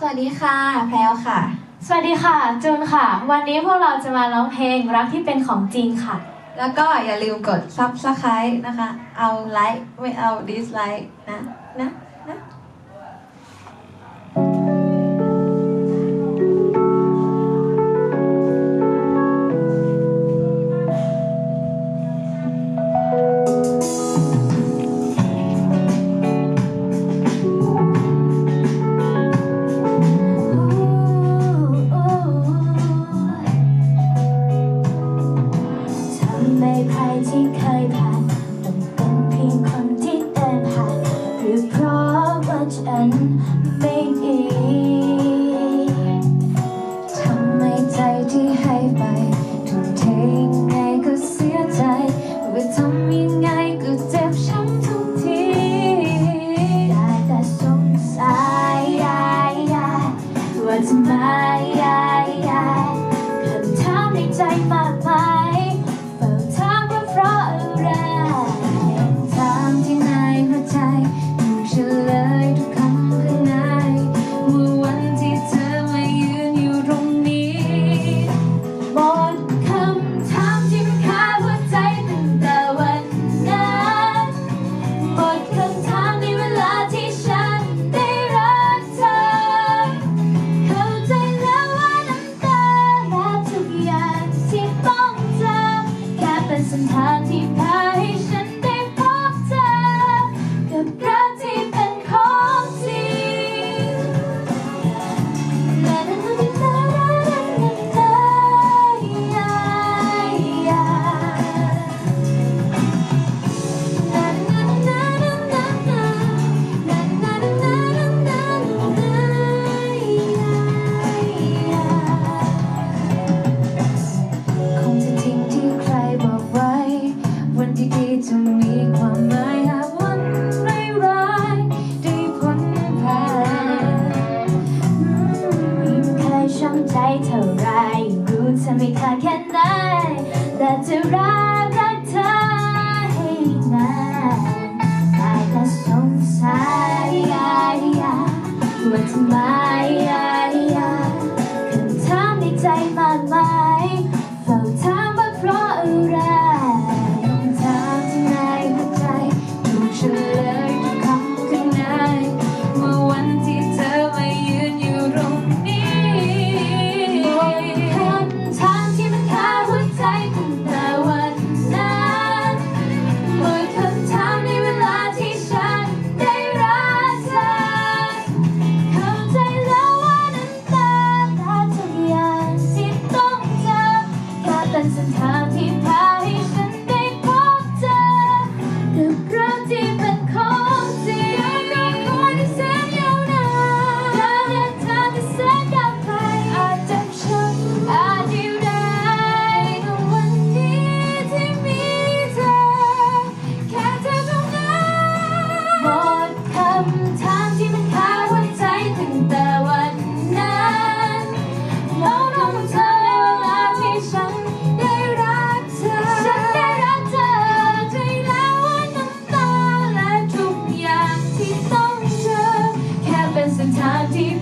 สวัสดีค่ะ แพลวค่ะ สวัสดีค่ะ จูนค่ะ วันนี้พวกเราจะมาร้องเพลงรักที่เป็นของจริงค่ะ แล้วก็อย่าลืมกดซับสไคร b e นะคะ เอาไลค์ไม่เอาดิสไลค์นะนะ ใจมากมาย sometimes party, passes. ช้ำใจเท่าไรรู้เธอไม่ค่าแค่ไหนแต่จะรักรักเธอ just time, deep